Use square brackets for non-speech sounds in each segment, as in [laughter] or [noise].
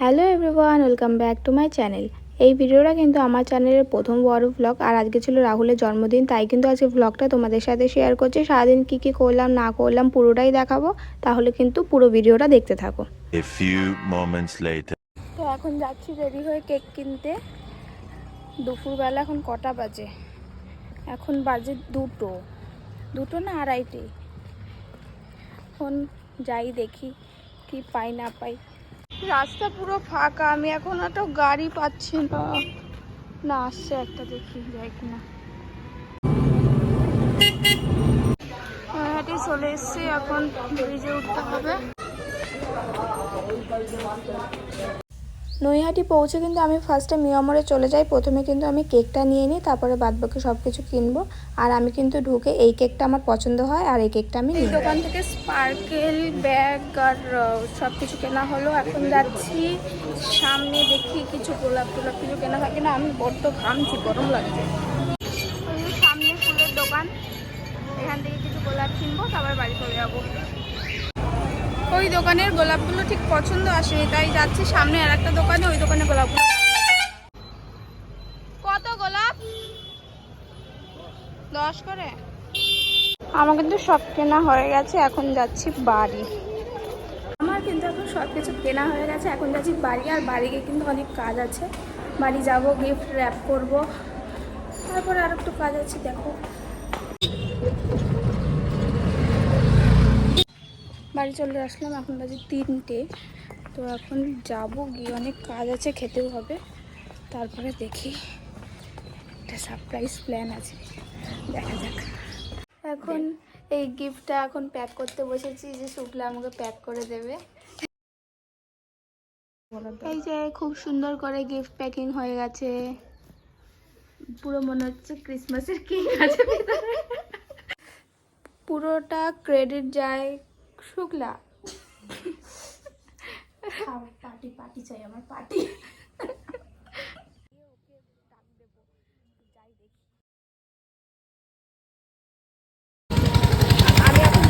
Hello everyone welcome back to my channel. এই ভিডিওটা কিন্তু আমার চ্যানেলের প্রথম বড় ব্লগ আর আজকে ছিল রাহুলের জন্মদিন তাই কিন্তু আজকে ব্লগটা তোমাদের সাথে শেয়ার করছি। সারাদিন কী কী করলাম না করলাম পুরোটাই দেখাবো। তাহলে কিন্তু পুরো ভিডিওটা দেখতে থাকো. তো এখন যাচ্ছি রেডি হয়ে কেক কিনতে। দুপুরবেলা এখন কটা বাজে? এখন বাজে দুটো। দুটো না আড়াইটে? এখন যাই দেখি কি পাই না পাই। রাস্তা পুরো ফাঁকা, আমি এখন একটা গাড়ি পাচ্ছি না। না, আসছে একটা, দেখি, যাই কিনা। নৈহাটি চলে এসছি, এখন ব্রিজে উঠতে হবে। নৈহাটি পৌঁছে কিন্তু আমি ফার্স্টে মিয়ামরে চলে যাই। প্রথমে কিন্তু আমি কেকটা নিয়ে নিই, তারপরে বাদবাকি সব কিছু কিনবো। আর আমি কিন্তু ঢুকে এই কেকটা আমার পছন্দ হয় আর এই কেকটা আমি নিই। দোকান থেকে স্পার্কেল, ব্যাগ আর সব কিছু কেনা হলো। এখন যাচ্ছি। সামনে দেখি কিছু গোলাপ টোলাপ কিছু কেনা হয় কিনা। আমি বড্ড ঘামছি, গরম লাগছে। সামনে ফুলের দোকান। এখান থেকে কিছু গোলাপ কিনবো, তারপর বাড়ি চলে যাব। ওই দোকানের গোলাপগুলো ঠিক পছন্দ আসেনি তাই যাচ্ছি সামনে আর একটা দোকানে ওই দোকানে গোলাপগুলো কত গোলাপ? দশ করে? আমার কিন্তু সব কেনা হয়ে গেছে এখন যাচ্ছি বাড়ি। আমার কিন্তু এখন সব কিছু কেনা হয়ে গেছে এখন যাচ্ছি বাড়ি আর বাড়ি গিয়ে কিন্তু অনেক কাজ আছে। বাড়ি যাব গিফট র্যাপ করব। তারপরে আর একটু কাজ আছে দেখো। বাড়ি চলে আসলাম, এখন বাজে তিনটে। তো এখন যাব গিয়ে, অনেক কাজ আছে, খেতেও হবে। তারপরে দেখি। একটা সারপ্রাইজ প্ল্যান আছে। দেখা যাক। এখন এই গিফটটা এখন প্যাক করতে বসেছি যে শুক্লা আমাকে প্যাক করে দেবে। এই যে খুব সুন্দর করে গিফট প্যাকিং হয়ে গেছে। পুরো মনে হচ্ছে ক্রিসমাসের কেক আছে। পুরোটা ক্রেডিট যায় শুক্লা। পার্টি পার্টি চাই, আমার পার্টি। আমি এখন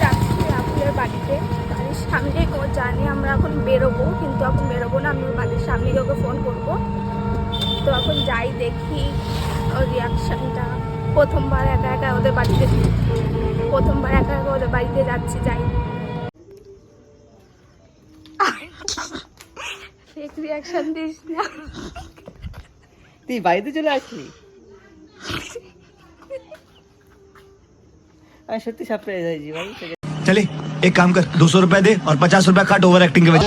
বাড়িতে। বাড়ির সামনে ও জানি আমরা এখন বেরোবো, কিন্তু এখন বেরোবো না। আমি বাড়ির সামনে ওকে ফোন করব। তো এখন যাই দেখি রিয়াকশানটা প্রথমবার একা একা ওদের বাড়িতে প্রথমবার একা একা ওদের বাড়িতে যাচ্ছি, যাই ফেক রিয়াকশন দিস না। তুই বাড়িতে চলে আসলি? আমি সত্যি সারপ্রাইজ হয়েছি ভাই চলে এক কাম কর দুশো রুপিয়া দে আর পচাশ রুপিয়া কাট ওভার অ্যাক্টিং কে বেচ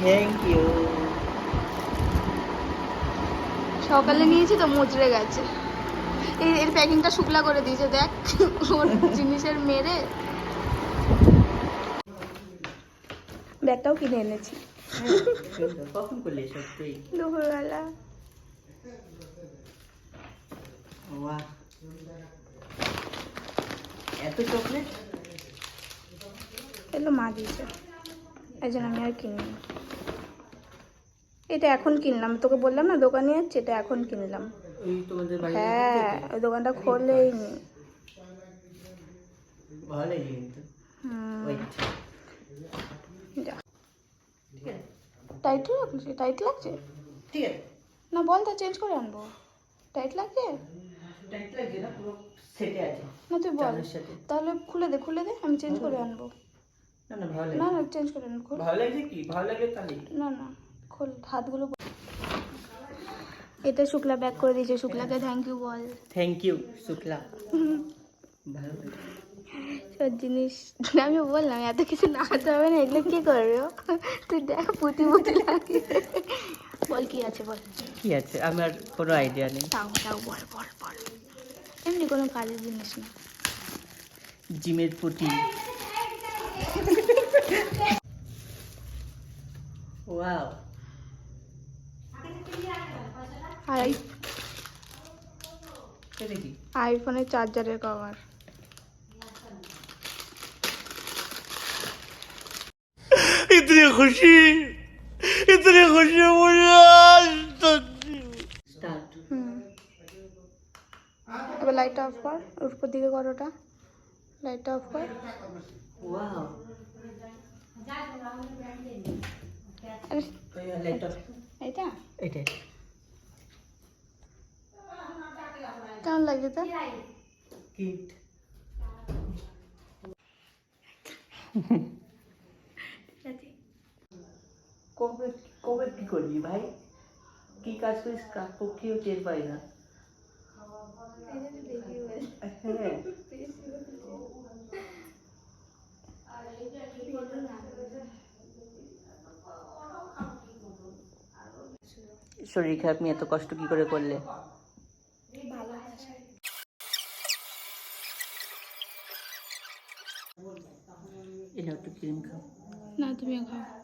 থ্যাংক ইউ সকালে নিয়েছি তো মুচড়ে গেছে। এর প্যাকিংটা শুকলা করে দিয়েছে দেখ। ওর জিনিসের মেরে ব্যাগটাও কিনে এনেছি। কখন করলি দুপুরবেলা। এত চকলেট এগুলো মা দিয়েছে। এই জন্য আমি আর কিনিনি। এটা এখন কিনলাম তোকে বললাম না দোকানে যাচ্ছি এটা এখন কিনলাম। হ্যাঁ ওই দোকানটা খোলেই নি ভালো হুম, যা টাইট লাগছে? টাইট লাগছে? ঠিক আছে না বল তা চেঞ্জ করে আনব। টাইট লাগছে? টাইট লাগছে না পুরো সেটে আছে না তুই বল। তাহলে খুলে দে খুলে দে আমি চেঞ্জ করে আনব। না না ভালো না না চেঞ্জ করে আনব ভালো লাগছে কি ভালো লাগলে তাহলে না না খোল হাতগুলো। এটা শুক্লা ব্যাক করে দিয়েছে। শুক্লাকে thank you ball. Thank you Shukla. ভালো [laughs] সব জিনিস আমি বললাম এত কিছু না হতে হবে না এগুলো কি করবে? তুই দেখ পুঁতি পুঁতি লাগে। বল কি আছে বল? কি আছে? আমার কোনো আইডিয়া নেই। তাও তাও বল বল বল। এমনি কোনো কাজের জিনিস না জিমের পুটি ওয়াও আইফোনের চার্জারের কভার इतनी खुशी इतनी खुशी मुझे आज तक স্টার্ট হুম এবার লাইটটা অফ কর উপর দিকে কর ওটা লাইটটা অফ কর ওয়াও এটা এটাই কেমন লাগে তো কিট [laughs] কবে কবে কি করবি ভাই? কি কাজ করিস? কার পক্ষেও টের পাই না। হ্যাঁ। শরীর খারাপ নিয়ে এত কষ্ট কি করে করলে? এটা একটু ক্রিম খাও। না তুমিও খাও।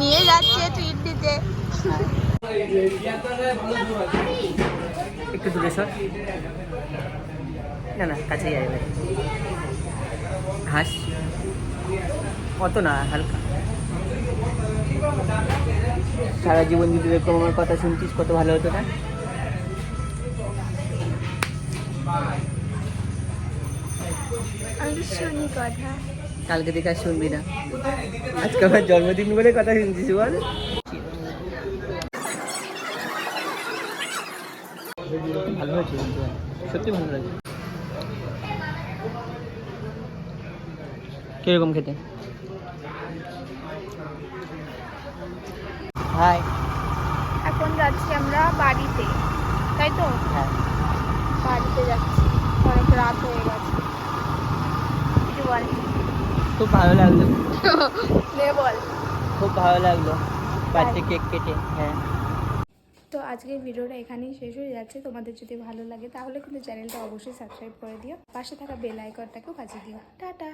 নিয়ে যাচ্ছে ট্রিট দিতে। একটু দূরে সর। না না কাছেই যাবে হাস। অত না হালকা। সারা জীবন যদি এরকম আমার কথা শুনছিস কত ভালো হতো না? আমি শুনি কথা। কালকে থেকে আর শুনবি না। আজকে আমার জন্মদিন বলে কথা শুনছিস বল। ভালো হয়েছে সত্যি ভালো লাগছে কীরকম খেতে? হাই। এখন যাচ্ছি আমরা বাড়িতে তাই তো? হ্যাঁ। বাড়িতে যাচ্ছি অনেক রাত হয়ে গেছে। কিছু বল খুব ভালো লাগল। [laughs] খুব ভালো লাগল। বাচ্চা কেক কেটে হ্যাঁ। তো আজকের ভিডিওটা এখানেই শেষ হয়ে যাচ্ছে। তোমাদের যদি ভালো লাগে তাহলে কিন্তু চ্যানেলটা অবশ্যই সাবস্ক্রাইব করে দিও। পাশে থাকা বেল আইকনটাকেও বাজিয়ে দিও। টাটা।